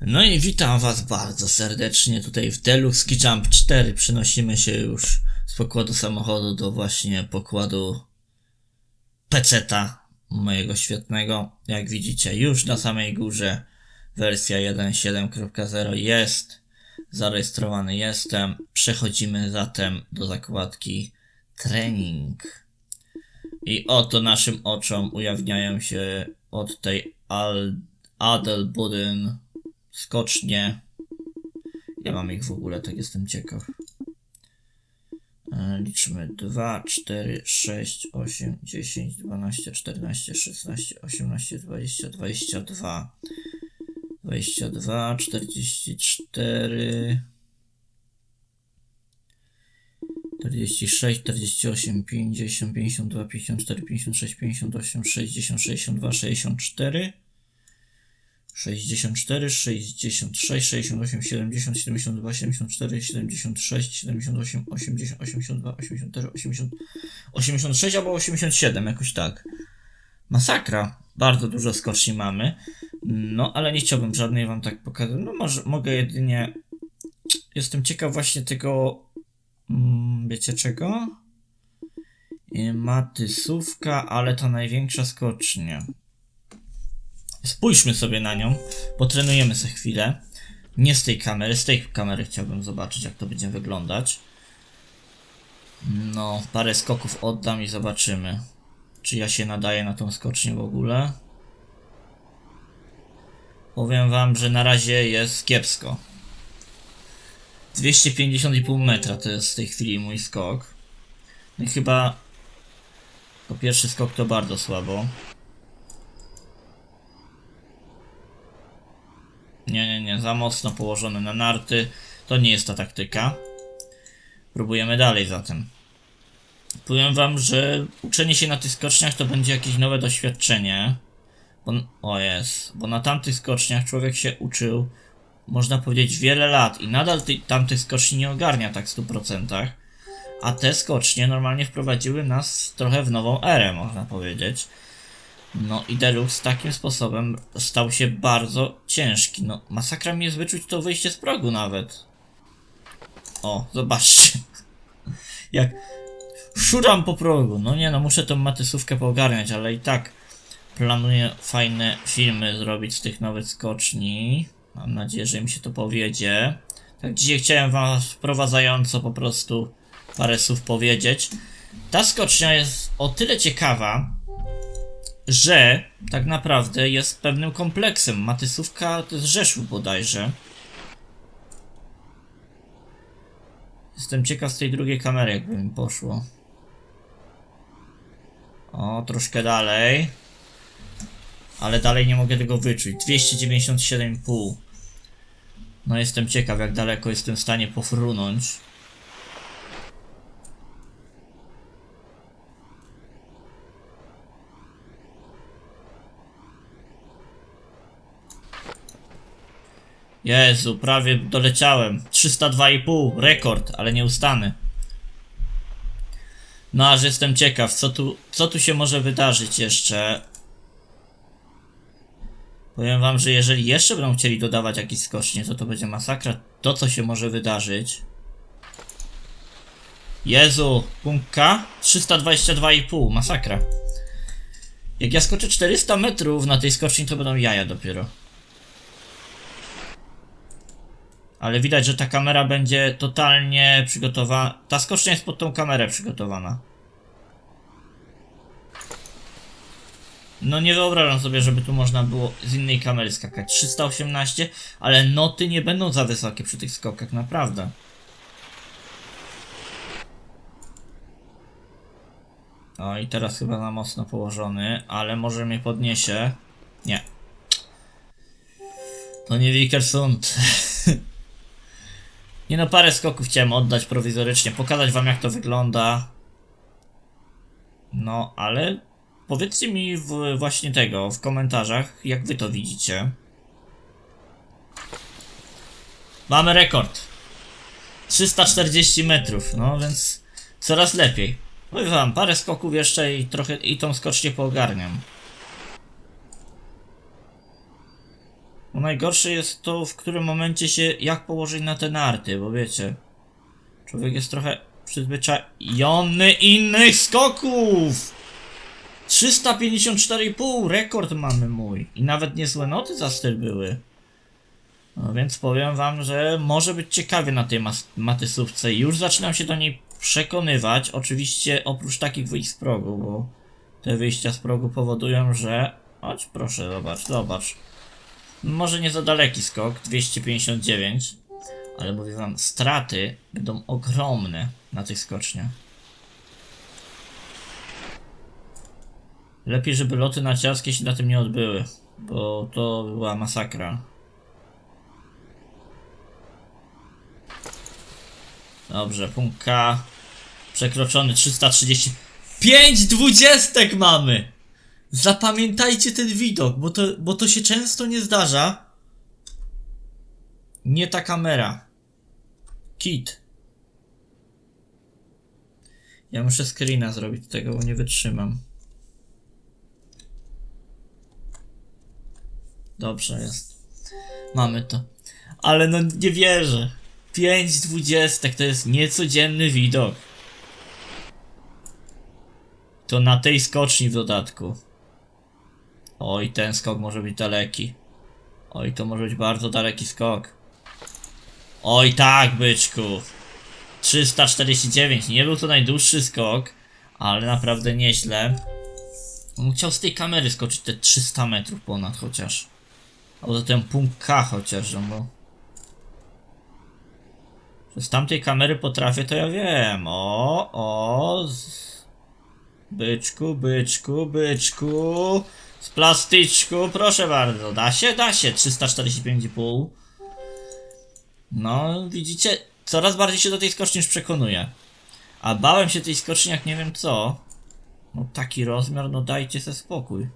No i witam was bardzo serdecznie tutaj w Deluxe Jump 4. Przenosimy się już z pokładu samochodu do właśnie pokładu peceta mojego świetnego. Jak widzicie już na samej górze wersja 1.7.0 jest. Zarejestrowany jestem. Przechodzimy zatem do zakładki trening. I oto naszym oczom ujawniają się od tej Al Adelboden skocznie. Ja mam ich w ogóle, tak jestem ciekaw. Liczmy 2, 4, 6, 8, 10, 12, 14, 16, 18, 20, 22, 22, 44, 46, 48, 50, 52, 54, 56, 58, 60, 62, 64. 64, 66, 68, 70, 72, 74, 76, 78, 80, 82, 84, 80, 86 albo 87, jakoś tak. Masakra. Bardzo dużo skoczni mamy. No, ale nie chciałbym żadnej wam tak pokazać. No, może mogę jedynie. Jestem ciekaw właśnie tego. Mm, wiecie czego? I Matysówka, ale ta największa skocznia. Spójrzmy sobie na nią, potrenujemy sobie chwilę. Nie z tej kamery, z tej kamery chciałbym zobaczyć, jak to będzie wyglądać. No, parę skoków oddam i zobaczymy, czy ja się nadaję na tą skocznię w ogóle. Powiem wam, że na razie jest kiepsko. 250,5 metra to jest w tej chwili mój skok. No i chyba po pierwszy skok to bardzo słabo. Nie, nie, nie, za mocno położone na narty. To nie jest ta taktyka. Próbujemy dalej zatem. Powiem wam, że uczenie się na tych skoczniach to będzie jakieś nowe doświadczenie. Bo, o jest, bo na tamtych skoczniach człowiek się uczył, można powiedzieć, wiele lat i nadal tej, tamtych skoczni nie ogarnia tak w 100%. A te skocznie normalnie wprowadziły nas trochę w nową erę, można powiedzieć. No i Deluxe takim sposobem stał się bardzo ciężki. No, masakra mi jest wyczuć to wyjście z progu nawet. O, zobaczcie. Jak szuram po progu. No nie no, muszę tą matysówkę poogarniać, ale i tak planuję fajne filmy zrobić z tych nowych skoczni. Mam nadzieję, że mi się to powiedzie. Tak dzisiaj chciałem wam wprowadzająco po prostu parę słów powiedzieć. Ta skocznia jest o tyle ciekawa, że tak naprawdę jest pewnym kompleksem. Matysówka to jest Rzeszów bodajże. Jestem ciekaw z tej drugiej kamery, jakby mi poszło. O, troszkę dalej. Ale dalej nie mogę tego wyczuć. 297,5. No jestem ciekaw, jak daleko jestem w stanie pofrunąć. Jezu, prawie doleciałem. 302,5, rekord, ale nie ustanę. No aż jestem ciekaw, co tu, co tu się może wydarzyć jeszcze. Powiem wam, że jeżeli jeszcze będą chcieli dodawać jakieś skocznie, to to będzie masakra. To, co się może wydarzyć. Jezu, punkt K? 322,5, masakra. Jak ja skoczę 400 metrów na tej skoczni, to będą jaja dopiero. Ale widać, że ta kamera będzie totalnie przygotowana. Ta skocznia jest pod tą kamerę przygotowana. No nie wyobrażam sobie, żeby tu można było z innej kamery skakać. 318, ale noty nie będą za wysokie przy tych skokach, naprawdę. O i teraz chyba na mocno położony, ale może mnie podniesie. Nie. To nie Wikersund. Nie no, parę skoków chciałem oddać prowizorycznie, pokazać wam jak to wygląda. No, ale powiedzcie mi w, właśnie tego w komentarzach, jak wy to widzicie. Mamy rekord. 340 metrów, no więc coraz lepiej. Mówię wam, parę skoków jeszcze i trochę i tą skocznię poogarniam. Bo najgorsze jest to, w którym momencie się, jak położyć na te narty, bo wiecie, człowiek jest trochę przyzwyczajony innych skoków! 354,5 rekord mamy mój. I nawet niezłe noty za styl były. No więc powiem wam, że może być ciekawie na tej matysówce. Już zaczynam się do niej przekonywać. Oczywiście oprócz takich wyjść z progu, bo te wyjścia z progu powodują, że... Chodź proszę, zobacz, zobacz. Może nie za daleki skok, 259. Ale mówię wam, straty będą ogromne na tych skoczniach. Lepiej, żeby loty narciarskie się na tym nie odbyły, bo to była masakra. Dobrze, punkt K. Przekroczony 330. 5 dwudziestek mamy! Zapamiętajcie ten widok, bo to, bo to się często nie zdarza. Nie ta kamera. Kit. Ja muszę screena zrobić tego, bo nie wytrzymam. Dobrze jest. Mamy to. Ale no nie wierzę. 5 dwudziestek to jest niecodzienny widok. To na tej skoczni w dodatku. Oj, ten skok może być daleki. Oj, to może być bardzo daleki skok. Oj, tak, byczku. 349. Nie był to najdłuższy skok, ale naprawdę nieźle. On chciał z tej kamery skoczyć te 300 metrów ponad chociaż. Albo ten punkt K chociaż, no bo... Z tamtej kamery potrafię, to ja wiem. O, o. Z... Byczku, byczku, byczku. Z plastyczku, proszę bardzo. Da się? Da się. 345,5. No, widzicie, coraz bardziej się do tej skoczni już przekonuję. A bałem się tej skoczni jak nie wiem co. No taki rozmiar, no dajcie se spokój.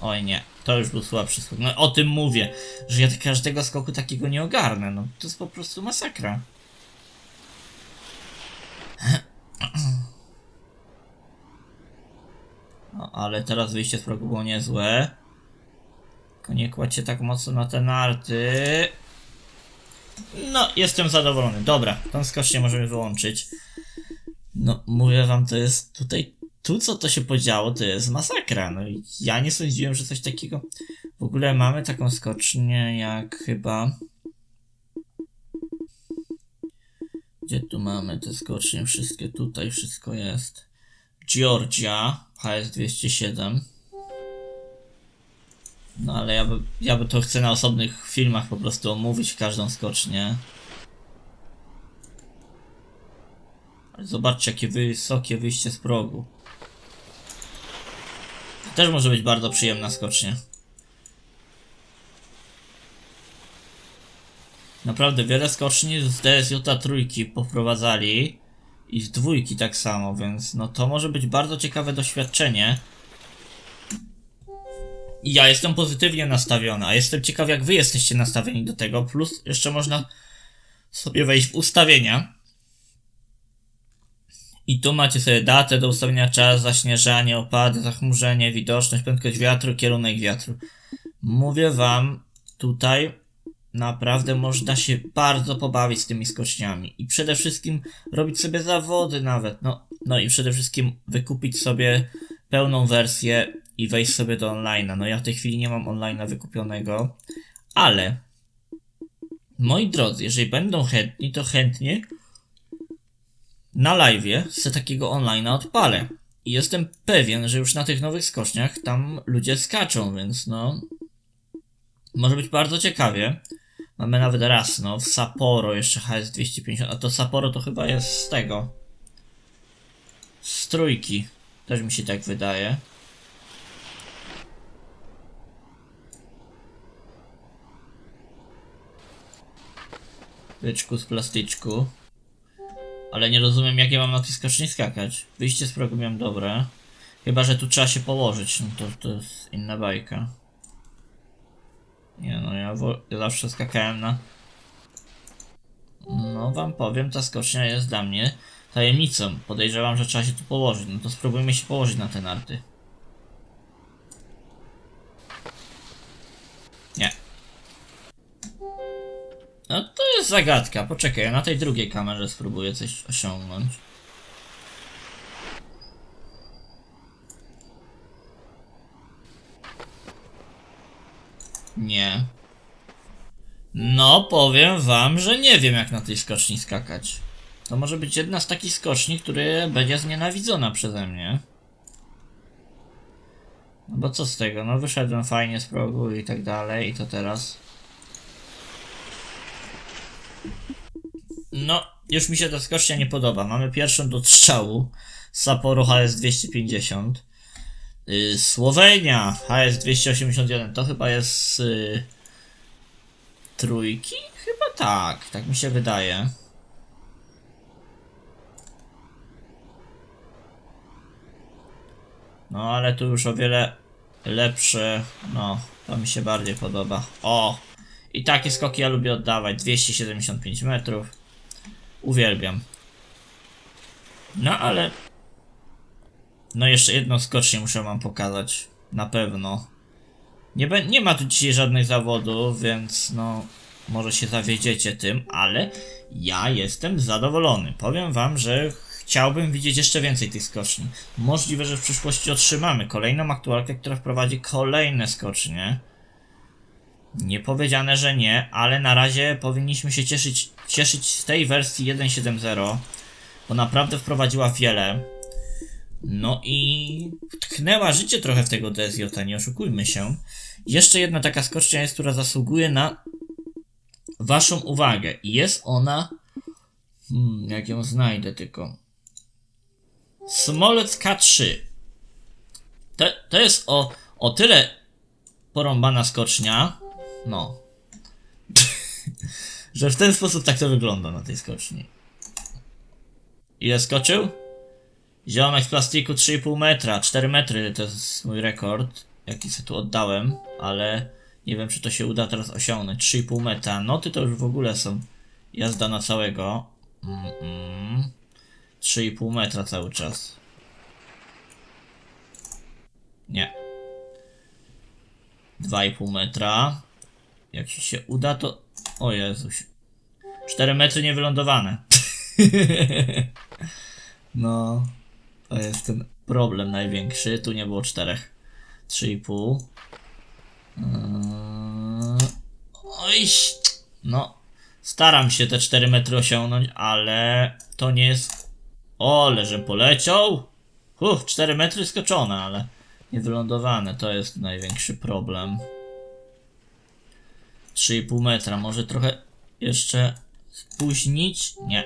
Oj nie, to już był słabszy skok. No o tym mówię, że ja każdego skoku takiego nie ogarnę. No to jest po prostu masakra. Ale teraz wyjście z progu było niezłe. Tylko nie kładź się tak mocno na te narty. No, jestem zadowolony. Dobra, tą skocznię możemy wyłączyć. No, mówię wam, to jest tutaj. Tu, co to się podziało, to jest masakra. No i ja nie sądziłem, że coś takiego. W ogóle mamy taką skocznię, jak chyba. Gdzie tu mamy te skocznie? Wszystkie tutaj, wszystko jest. Georgia, HS207. No ale ja by, ja by to chcę na osobnych filmach po prostu omówić każdą skocznię. Ale zobaczcie jakie wysokie wyjście z progu. To też może być bardzo przyjemna skocznia. Naprawdę wiele skoczni z DSJ trójki poprowadzali i z dwójki tak samo, więc no to może być bardzo ciekawe doświadczenie. I ja jestem pozytywnie nastawiony, a jestem ciekaw jak wy jesteście nastawieni do tego, plus jeszcze można sobie wejść w ustawienia. I tu macie sobie datę do ustawienia czas, zaśnieżanie, opady, zachmurzenie, widoczność, prędkość wiatru, kierunek wiatru. Mówię wam, tutaj naprawdę można się bardzo pobawić z tymi skoczniami. I przede wszystkim robić sobie zawody nawet. No, no i przede wszystkim wykupić sobie pełną wersję i wejść sobie do online'a. No ja w tej chwili nie mam online'a wykupionego, ale moi drodzy, jeżeli będą chętni, to chętnie na live'ie se takiego online'a odpalę. I jestem pewien, że już na tych nowych skoczniach tam ludzie skaczą, więc no może być bardzo ciekawie. Mamy nawet raz, no, w Sapporo jeszcze HS250, a to Sapporo to chyba jest z tego. Z trójki. Też mi się tak wydaje. Byczku z plastyczku. Ale nie rozumiem jak ja mam na tej skoczni skakać. Wyjście z progu miałem dobre. Chyba, że tu trzeba się położyć, no to, to jest inna bajka. Nie no, ja, ja zawsze skakałem na... No wam powiem, ta skocznia jest dla mnie tajemnicą. Podejrzewam, że trzeba się tu położyć. No to spróbujmy się położyć na te narty. Nie. No to jest zagadka. Poczekaj, ja na tej drugiej kamerze spróbuję coś osiągnąć. Nie. No, powiem wam, że nie wiem jak na tej skoczni skakać. To może być jedna z takich skoczni, które będzie znienawidzona przeze mnie. No bo co z tego? No wyszedłem fajnie z progu i tak dalej i to teraz. No, już mi się ta skocznia nie podoba. Mamy pierwszą do strzału. Sapporo HS 250. Yy, Słowenia HS 281. To chyba jest yy, trójki? Chyba tak, tak mi się wydaje. No ale tu już o wiele lepsze. No, to mi się bardziej podoba. O! I takie skoki ja lubię oddawać. 275 metrów. Uwielbiam. No ale. No jeszcze jedną skocznię muszę wam pokazać. Na pewno. Nie, nie ma tu dzisiaj żadnych zawodów, więc no. Może się zawiedziecie tym, ale ja jestem zadowolony. Powiem wam, że chciałbym widzieć jeszcze więcej tych skoczni. Możliwe, że w przyszłości otrzymamy kolejną aktualkę, która wprowadzi kolejne skocznie. Nie powiedziane, że nie, ale na razie powinniśmy się cieszyć, cieszyć z tej wersji 1.7.0, bo naprawdę wprowadziła wiele. No i tknęła życie trochę w tego DSJ, nie oszukujmy się. Jeszcze jedna taka skocznia jest, która zasługuje na waszą uwagę. I jest ona... Hmm, jak ją znajdę tylko. Smolec K3. To, to jest o, o tyle porąbana skocznia, no, że w ten sposób tak to wygląda na tej skoczni. Ile skoczył? Ziomek z plastiku 3,5 metra, 4 metry to jest mój rekord, jaki sobie tu oddałem, ale nie wiem czy to się uda teraz osiągnąć. 3,5 metra, noty to już w ogóle są jazda na całego. Mm -mm. 3,5 metra cały czas. Nie. 2,5 metra. Jak ci się uda, to. O Jezuś. 4 metry niewylądowane. no. To jest ten problem największy. Tu nie było 4. 3,5. Yy... Oj. No. Staram się te 4 metry osiągnąć, ale to nie jest o, ale że poleciał. Uff, 4 metry skoczone, ale niewylądowane. To jest największy problem. 3,5 metra. Może trochę jeszcze spóźnić? Nie.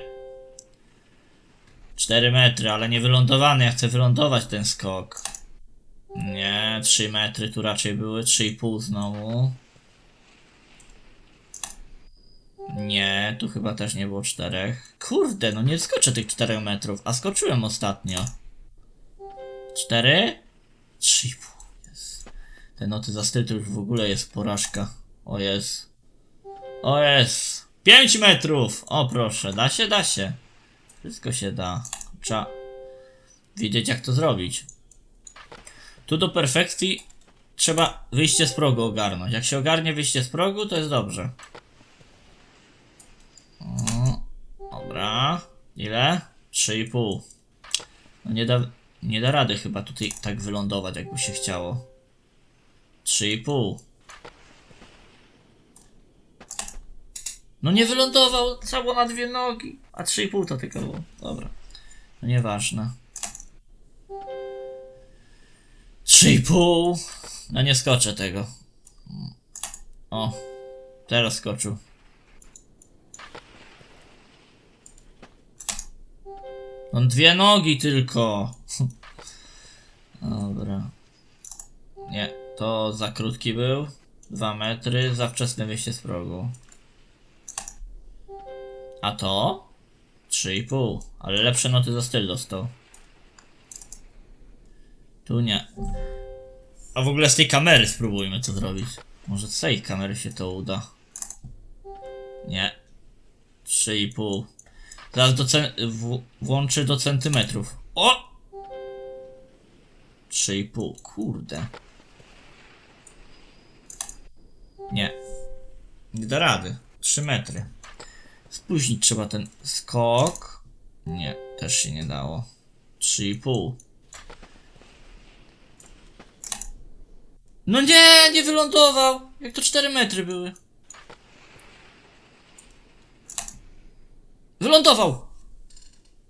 4 metry, ale niewylądowany. Ja chcę wylądować ten skok. Nie, 3 metry tu raczej były. 3,5 znowu. Nie, tu chyba też nie było czterech. Kurde, no nie skoczę tych 4 metrów, a skoczyłem ostatnio. 4? 3,5. Jest. Te noty za styl to już w ogóle jest porażka. O jest. O jest. 5 metrów! O proszę, da się, da się. Wszystko się da. Trzeba wiedzieć jak to zrobić. Tu do perfekcji trzeba wyjście z progu ogarnąć. Jak się ogarnie wyjście z progu, to jest dobrze. Dobra. Ile? 3,5. No nie da, nie da rady chyba tutaj tak wylądować, jakby się chciało. 3,5. No nie wylądował cało na dwie nogi. A 3,5 to tylko było. Dobra. Nieważne. 3,5. No nie skoczę tego. O. Teraz skoczył. On dwie nogi tylko. Dobra. Nie, to za krótki był. Dwa metry, za wczesne wyjście z progu. A to? 3,5. Ale lepsze noty za styl dostał. Tu nie. A w ogóle z tej kamery spróbujmy to zrobić. Może z tej kamery się to uda. Nie. 3,5. Zaraz do w- włączę do centymetrów. O! 3,5. Kurde. Nie. Nie da rady. 3 metry. Spóźnić trzeba ten skok. Nie, też się nie dało. 3,5. No nie, nie wylądował. Jak to 4 metry były. Wylądował.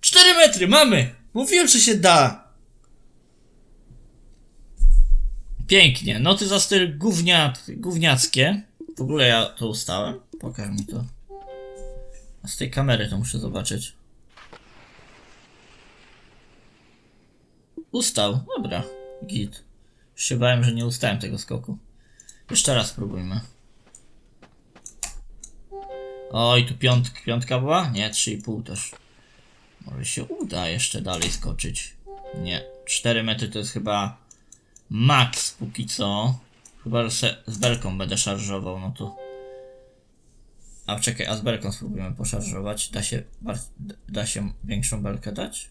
4 metry, mamy. Mówiłem, że się da. Pięknie. Noty za styl gównia, gówniackie. W ogóle ja to ustałem. Pokaż mi to. Z tej kamery to muszę zobaczyć. Ustał. Dobra. Git. Już się bałem, że nie ustałem tego skoku. Jeszcze raz spróbujmy. Oj, tu piątka, piątka była? Nie, 3,5 też. Może się uda jeszcze dalej skoczyć. Nie, 4 metry to jest chyba max póki co. Chyba, że z belką będę szarżował, no to... A czekaj, a z belką spróbujemy poszarżować. Da się, da się większą belkę dać?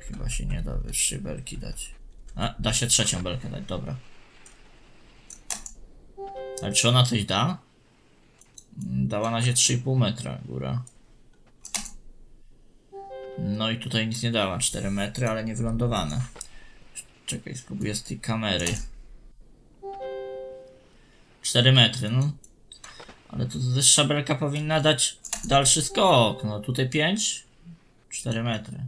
Chyba się nie da wyższej belki dać. A, da się trzecią belkę dać, dobra. Ale czy ona coś da? Dała na razie 3,5 metra góra. No i tutaj nic nie dała, 4 metry, ale nie wylądowane. Czekaj, spróbuję z tej kamery. 4 metry, no. Ale tu wyższa belka powinna dać dalszy skok. No tutaj 5, 4 metry.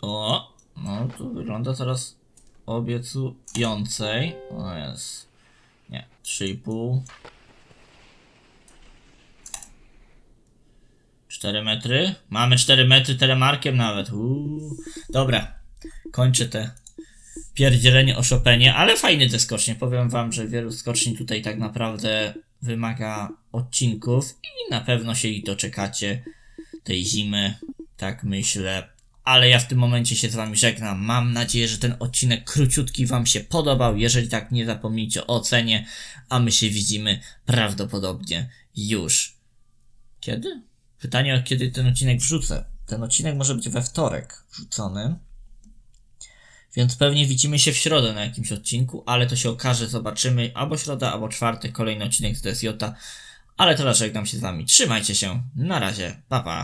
O, no tu wygląda teraz obiecującej. O jest. Nie, 3,5. 4 metry. Mamy 4 metry telemarkiem nawet. Uuu. Dobra, kończę te pierdzielenie o Chopinie, ale fajny te skocznie. Powiem wam, że wielu skoczni tutaj tak naprawdę wymaga odcinków i na pewno się i doczekacie tej zimy, tak myślę. Ale ja w tym momencie się z wami żegnam. Mam nadzieję, że ten odcinek króciutki wam się podobał. Jeżeli tak, nie zapomnijcie o ocenie, a my się widzimy prawdopodobnie już. Kiedy? Pytanie, kiedy ten odcinek wrzucę. Ten odcinek może być we wtorek wrzucony. Więc pewnie widzimy się w środę na jakimś odcinku, ale to się okaże, zobaczymy. Albo środa, albo czwartek, kolejny odcinek z DSJ. Ale teraz żegnam się z wami. Trzymajcie się. Na razie. Pa pa.